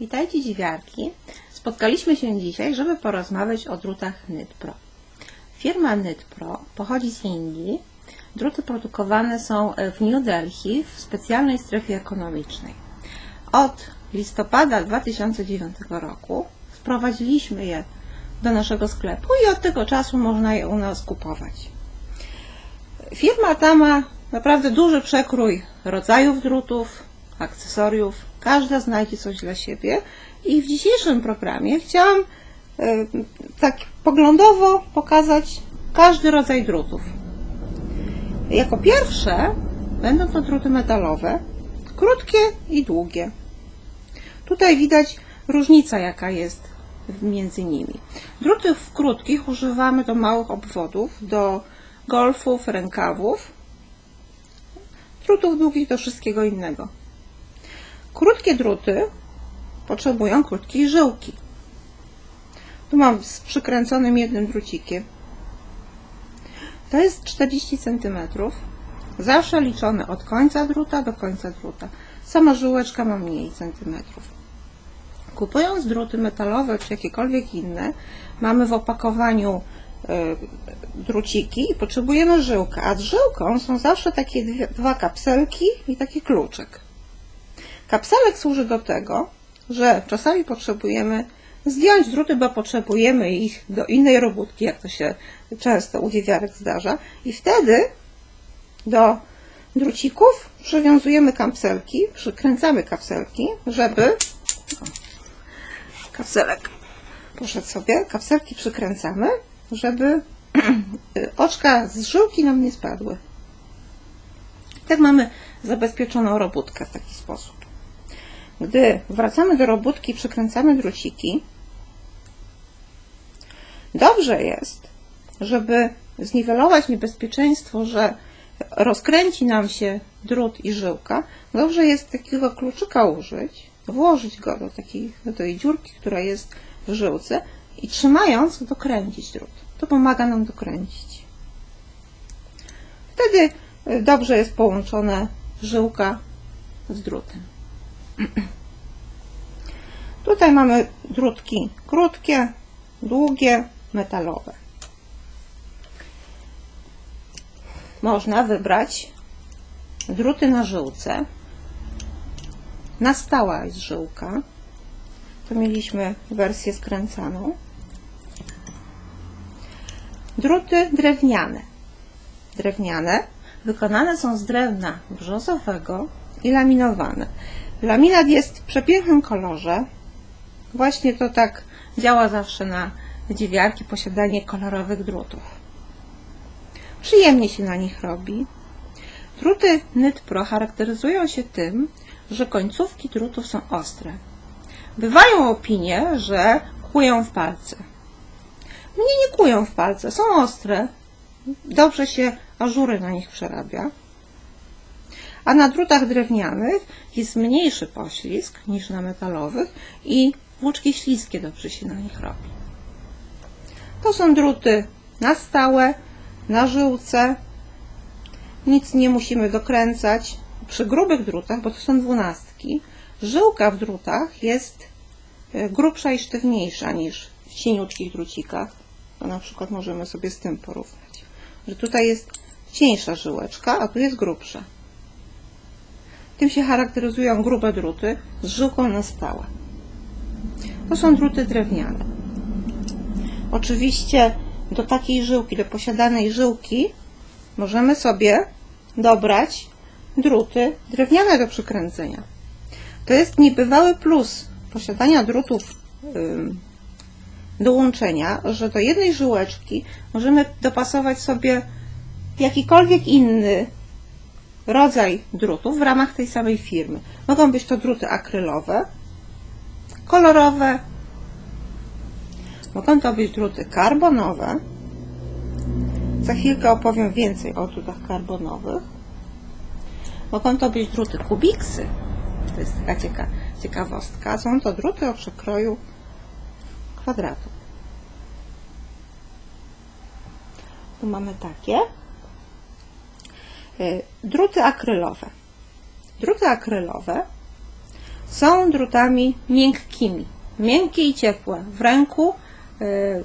Witajcie dziwiarki. Spotkaliśmy się dzisiaj, żeby porozmawiać o drutach NytPro. Firma NytPro pochodzi z Indii. Druty produkowane są w New Delhi w specjalnej strefie ekonomicznej. Od listopada 2009 roku sprowadziliśmy je do naszego sklepu i od tego czasu można je u nas kupować. Firma ta ma naprawdę duży przekrój rodzajów drutów, akcesoriów. Każda znajdzie coś dla siebie. I w dzisiejszym programie chciałam e, tak poglądowo pokazać każdy rodzaj drutów. Jako pierwsze będą to druty metalowe, krótkie i długie. Tutaj widać różnica, jaka jest między nimi. Drutów krótkich używamy do małych obwodów, do golfów, rękawów, drutów długich do wszystkiego innego. Krótkie druty potrzebują krótkiej żyłki. Tu mam z przykręconym jednym drucikiem. To jest 40 cm. Zawsze liczone od końca druta do końca druta. Sama żyłeczka ma mniej centymetrów. Kupując druty metalowe czy jakiekolwiek inne, mamy w opakowaniu y, druciki i potrzebujemy żyłkę, a z żyłką są zawsze takie dwie, dwa kapselki i taki kluczyk. Kapselek służy do tego, że czasami potrzebujemy zdjąć druty, bo potrzebujemy ich do innej robótki, jak to się często u dziewiarek zdarza. I wtedy do drucików przywiązujemy kapselki, przykręcamy kapselki, żeby... Kapselek poszedł sobie, kapselki przykręcamy, żeby oczka z żyłki nam nie spadły. Tak mamy zabezpieczoną robótkę w taki sposób. Gdy wracamy do robótki, przykręcamy druciki, dobrze jest, żeby zniwelować niebezpieczeństwo, że rozkręci nam się drut i żyłka, dobrze jest takiego kluczyka użyć, włożyć go do, takiej, do tej dziurki, która jest w żyłce i trzymając dokręcić drut. To pomaga nam dokręcić. Wtedy dobrze jest połączona żyłka z drutem. Tutaj mamy drutki krótkie, długie, metalowe. Można wybrać druty na żyłce. Na stała jest żyłka. Tu mieliśmy wersję skręcaną. Druty drewniane. Drewniane wykonane są z drewna brzozowego i laminowane. Laminat jest w przepięknym kolorze. Właśnie to tak działa zawsze na dziewiarki, posiadanie kolorowych drutów. Przyjemnie się na nich robi. Druty NytPro charakteryzują się tym, że końcówki drutów są ostre. Bywają opinie, że kłują w palce. Mnie nie kłują w palce, są ostre. Dobrze się ażury na nich przerabia a na drutach drewnianych jest mniejszy poślizg niż na metalowych i włóczki śliskie dobrze się na nich robi. To są druty na stałe, na żyłce. Nic nie musimy dokręcać. Przy grubych drutach, bo to są dwunastki, żyłka w drutach jest e, grubsza i sztywniejsza niż w cieniutkich drucikach. To na przykład możemy sobie z tym porównać. Że tutaj jest cieńsza żyłeczka, a tu jest grubsza. Tym się charakteryzują grube druty z żyłką na stałe. To są druty drewniane. Oczywiście do takiej żyłki, do posiadanej żyłki możemy sobie dobrać druty drewniane do przykręcenia. To jest niebywały plus posiadania drutów do łączenia, że do jednej żyłeczki możemy dopasować sobie jakikolwiek inny rodzaj drutów w ramach tej samej firmy. Mogą być to druty akrylowe, kolorowe, mogą to być druty karbonowe. Za chwilkę opowiem więcej o drutach karbonowych. Mogą to być druty kubiksy. To jest taka cieka ciekawostka. Są to druty o przekroju kwadratu. Tu mamy takie. Y, druty akrylowe. Druty akrylowe są drutami miękkimi. Miękkie i ciepłe. W ręku, y,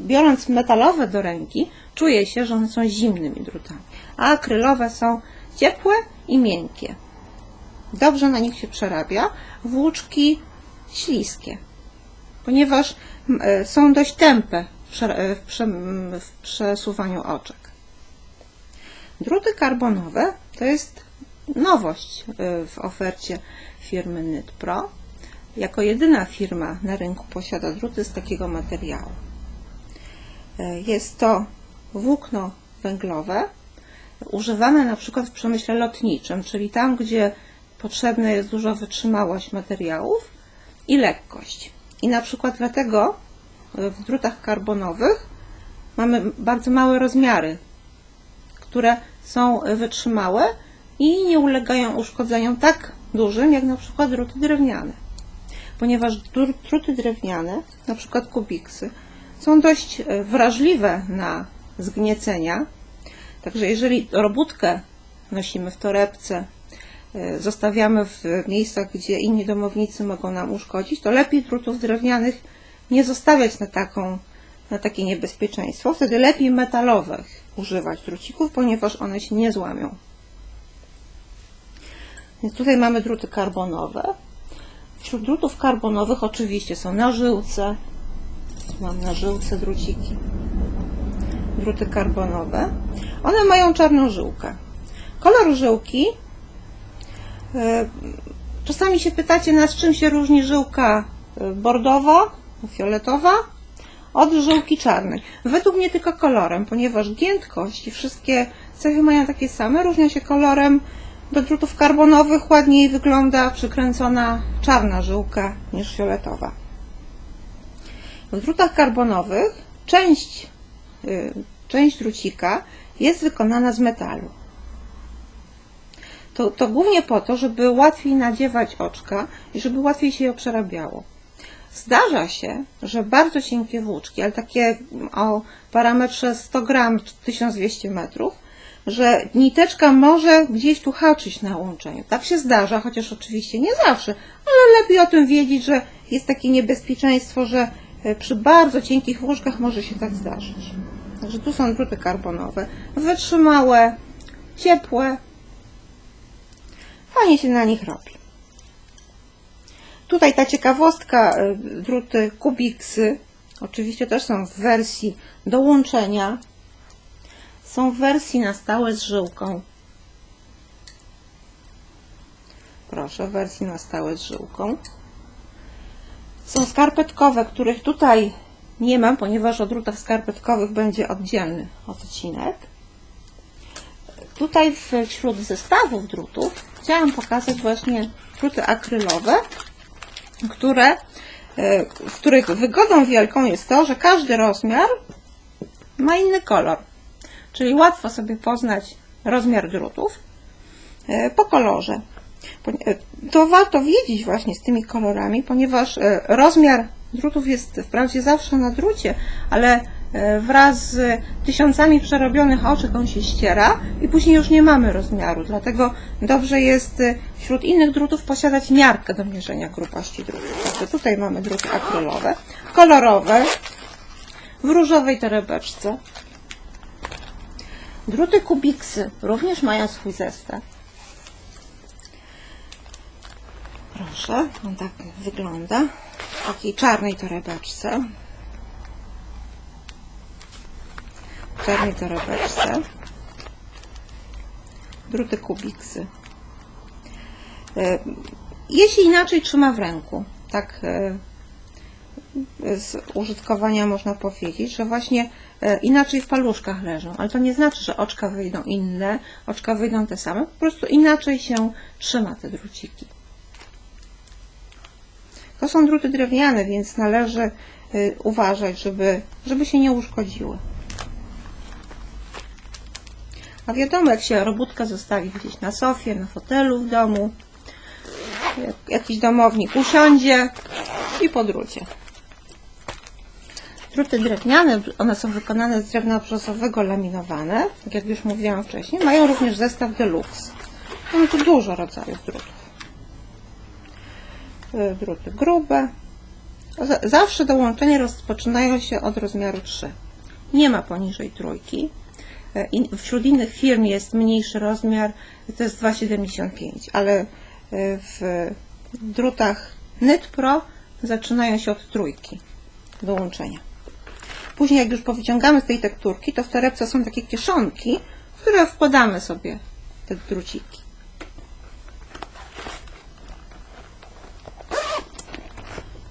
biorąc metalowe do ręki, czuje się, że one są zimnymi drutami. A akrylowe są ciepłe i miękkie. Dobrze na nich się przerabia. Włóczki śliskie, ponieważ e, są dość tępe e, w przesuwaniu oczek. Druty karbonowe to jest nowość e, w ofercie firmy Nytpro. Jako jedyna firma na rynku posiada druty z takiego materiału. E, Jest to włókno węglowe, używane na przykład w przemyśle lotniczym, czyli tam, gdzie potrzebna jest duża wytrzymałość materiałów i lekkość. I na przykład dlatego w drutach karbonowych mamy bardzo małe rozmiary, które są wytrzymałe i nie ulegają uszkodzeniom tak dużym, jak na przykład druty drewniane. Ponieważ dru- druty drewniane, na przykład kubiksy, są dość e, wrażliwe na zgniecenia, Także jeżeli robótkę nosimy w torebce, e, zostawiamy w miejscach, gdzie inni domownicy mogą nam uszkodzić, to lepiej drutów drewnianych nie zostawiać na, taką, na takie niebezpieczeństwo. Wtedy lepiej metalowych używać drucików, ponieważ one się nie złamią. Więc tutaj mamy druty karbonowe. Wśród drutów karbonowych oczywiście są na żyłce. Mam na żyłce druciki druty karbonowe. One mają czarną żyłkę. Kolor żyłki. e, Czasami się pytacie nas, czym się różni żyłka e, bordowa, fioletowa od żyłki czarnej. Według mnie tylko kolorem, ponieważ giętkość i wszystkie cechy mają takie same, różnią się kolorem. Do drutów karbonowych ładniej wygląda przykręcona czarna żyłka niż fioletowa. W drutach karbonowych część y, część drucika jest wykonana z metalu. To, to głównie po to, żeby łatwiej nadziewać oczka i żeby łatwiej się je przerabiało. Zdarza się, że bardzo cienkie włóczki, ale takie o parametrze 100 gram, 1200 metrów, że niteczka może gdzieś tu haczyć na łączeniu. Tak się zdarza, chociaż oczywiście nie zawsze, ale lepiej o tym wiedzieć, że jest takie niebezpieczeństwo, że e, przy bardzo cienkich włóczkach może się tak zdarzyć. Także tu są druty karbonowe, wytrzymałe, ciepłe. Fajnie się na nich robi. Tutaj ta ciekawostka, druty kubiksy, oczywiście też są w wersji do łączenia. Są w wersji na stałe z żyłką. Proszę, w wersji na stałe z żyłką. Są skarpetkowe, których tutaj nie mam, ponieważ o drutach skarpetkowych będzie oddzielny odcinek. Tutaj wśród zestawów drutów chciałam pokazać właśnie druty akrylowe, które, e, w których wygodą wielką jest to, że każdy rozmiar ma inny kolor. Czyli łatwo sobie poznać rozmiar drutów e, po kolorze. E, To warto wiedzieć właśnie z tymi kolorami, ponieważ e, rozmiar drutów jest wprawdzie zawsze na drucie, ale e, wraz z tysiącami przerobionych oczek on się ściera i później już nie mamy rozmiaru. Dlatego dobrze jest e, wśród innych drutów posiadać miarkę do mierzenia grubości drutów. Także tutaj mamy druty akrylowe, kolorowe, w różowej torebeczce. Druty kubiksy również mają swój zestaw. Proszę, on tak wygląda. W takiej czarnej torebeczce. W czarnej torebeczce. Druty kubiksy. E, Jeśli inaczej trzyma w ręku, tak e, z użytkowania można powiedzieć, że właśnie e, inaczej w paluszkach leżą, ale to nie znaczy, że oczka wyjdą inne, oczka wyjdą te same, po prostu inaczej się trzyma te druciki. To są druty drewniane, więc należy uważać, żeby, żeby się nie uszkodziły. A wiadomo, jak się robótka zostawi gdzieś na sofie, na fotelu w domu, jak jakiś domownik usiądzie i po drucie. Druty drewniane, one są wykonane z drewna brzozowego laminowane, tak jak już mówiłam wcześniej, mają również zestaw deluxe. Mamy tu dużo rodzajów drutów. y, druty grube. Zawsze dołączenia rozpoczynają się od rozmiaru 3. Nie ma poniżej trójki. I Wśród innych firm jest mniejszy rozmiar, to jest 2,75, ale y, w drutach Net Pro zaczynają się od trójki dołączenia. Później jak już powyciągamy z tej tekturki, to w torebce są takie kieszonki, w które wkładamy sobie te druciki.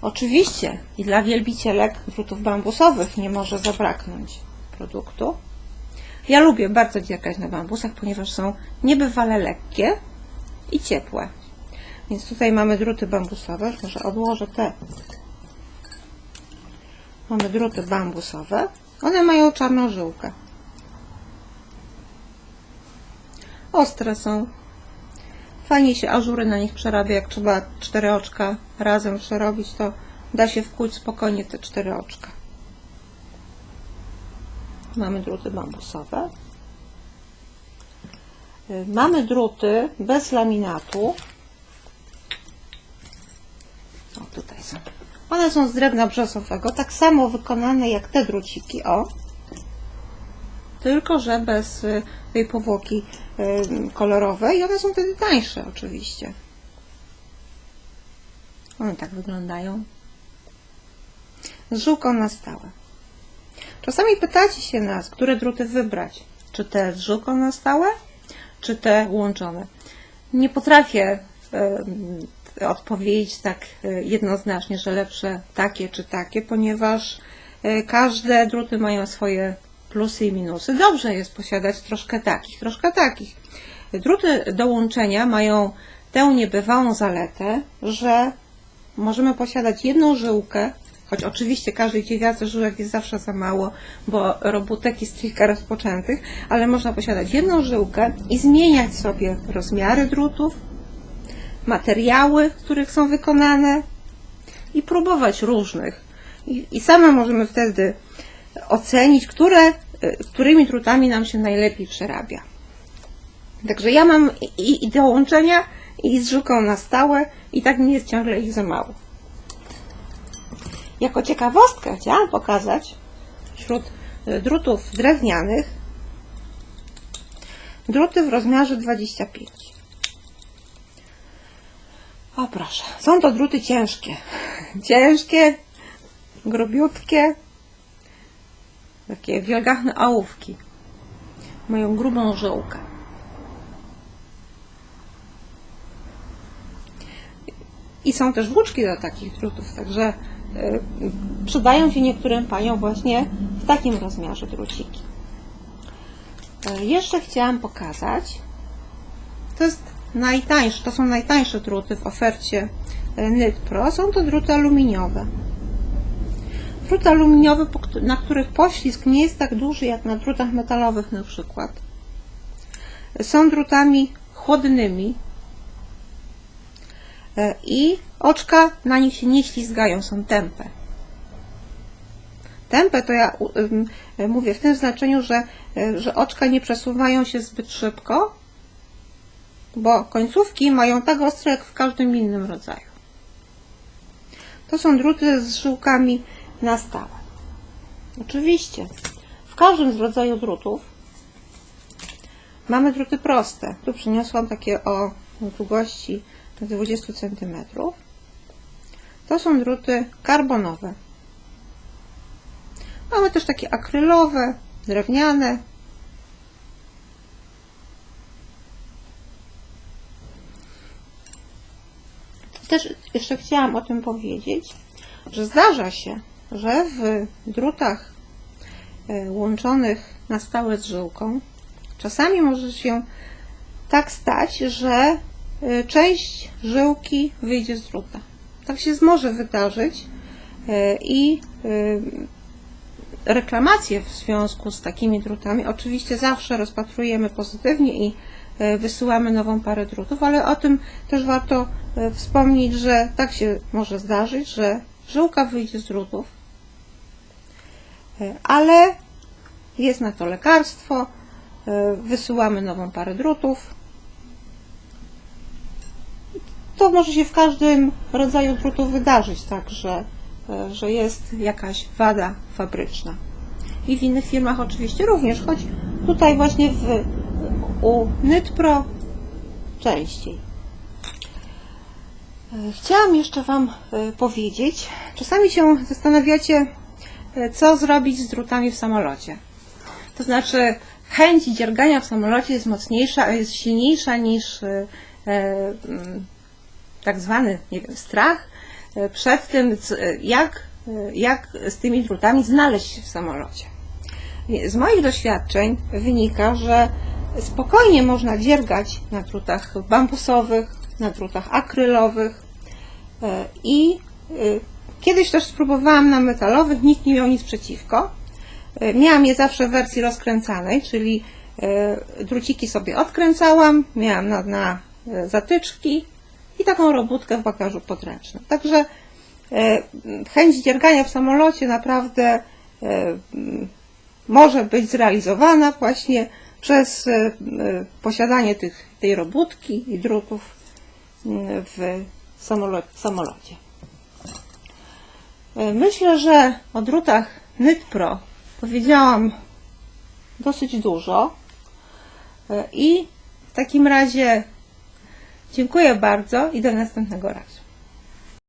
Oczywiście i dla wielbicielek drutów bambusowych nie może zabraknąć produktu. Ja lubię bardzo dziergać na bambusach, ponieważ są niebywale lekkie i ciepłe. Więc tutaj mamy druty bambusowe. Może odłożę te. Mamy druty bambusowe. One mają czarną żyłkę. Ostre są. Fajnie się ażury na nich przerabia. Jak trzeba cztery oczka razem przerobić, to da się wkuć spokojnie te cztery oczka. Mamy druty bambusowe. Y, Mamy druty bez laminatu. O, tutaj są. One są z drewna brzozowego, tak samo wykonane jak te druciki, o. Tylko, że bez y, tej powłoki kolorowej i one są wtedy tańsze oczywiście. One tak wyglądają. Z żyłką na stałe. Czasami pytacie się nas, które druty wybrać. Czy te z żyłką na stałe, czy te łączone. Nie potrafię e, odpowiedzieć tak e, jednoznacznie, że lepsze takie czy takie, ponieważ e, każde druty mają swoje plusy i minusy. Dobrze jest posiadać troszkę takich, troszkę takich. Druty do łączenia mają tę niebywałą zaletę, że możemy posiadać jedną żyłkę, choć oczywiście każdej dziewiacy żyłek jest zawsze za mało, bo robótek jest kilka rozpoczętych, ale można posiadać jedną żyłkę i zmieniać sobie rozmiary drutów, materiały, których są wykonane i próbować różnych. I, i same możemy wtedy ocenić, które, y, którymi drutami nam się najlepiej przerabia. Także ja mam i, i dołączenia, i z żyłką na stałe, i tak mi jest ciągle ich za mało. Jako ciekawostkę chciałam pokazać wśród y, drutów drewnianych druty w rozmiarze 25. O proszę, są to druty ciężkie. Ciężkie, grubiutkie, takie wielgachne ołówki. Mają grubą żyłkę. I są też włóczki do takich drutów, także przydają się niektórym paniom właśnie w takim rozmiarze druciki. Y, jeszcze chciałam pokazać, to jest najtańsze, to są najtańsze druty w ofercie y, Nyt Pro, są to druty aluminiowe. Druty aluminiowe, na których poślizg nie jest tak duży jak na drutach metalowych na przykład. Są drutami chłodnymi, i oczka na nich się nie ślizgają, są tępe. Tępe to ja y, mówię w tym znaczeniu, że, y, że oczka nie przesuwają się zbyt szybko, bo końcówki mają tak ostre jak w każdym innym rodzaju. To są druty z żyłkami na stałe. Oczywiście, w każdym z rodzaju drutów mamy druty proste. Tu przyniosłam takie o długości 20 cm. To są druty karbonowe. Mamy też takie akrylowe, drewniane. Też jeszcze chciałam o tym powiedzieć, że zdarza się, że w drutach e, łączonych na stałe z żyłką czasami może się tak stać, że część żyłki wyjdzie z druta. Tak się może wydarzyć y, i y, reklamacje w związku z takimi drutami oczywiście zawsze rozpatrujemy pozytywnie i wysyłamy nową parę drutów, ale o tym też warto wspomnieć, że tak się może zdarzyć, że żyłka wyjdzie z drutów, ale jest na to lekarstwo, wysyłamy nową parę drutów, to może się w każdym rodzaju drutu wydarzyć, tak, że, e, że jest jakaś wada fabryczna. I w innych firmach oczywiście również, choć tutaj właśnie w, u Nytpro częściej. E, Chciałam jeszcze Wam e, powiedzieć, czasami się zastanawiacie, co zrobić z drutami w samolocie. To znaczy, chęć dziergania w samolocie jest mocniejsza, jest silniejsza niż tak zwany nie wiem, strach e, przed tym, e, jak, e, jak z tymi drutami znaleźć się w samolocie. Z moich doświadczeń wynika, że spokojnie można dziergać na drutach bambusowych, na drutach akrylowych i kiedyś też spróbowałam na metalowych, nikt nie miał nic przeciwko. Miałam je zawsze w wersji rozkręcanej, czyli druciki sobie odkręcałam, miałam na, na zatyczki i taką robótkę w bagażu podręcznym. Także e, chęć dziergania w samolocie naprawdę e, może być zrealizowana właśnie przez e, posiadanie tych, tej robótki i drutów m, w samolo- samolocie. Myślę, że o drutach Nytpro powiedziałam dosyć dużo i w takim razie dziękuję bardzo i do następnego razu.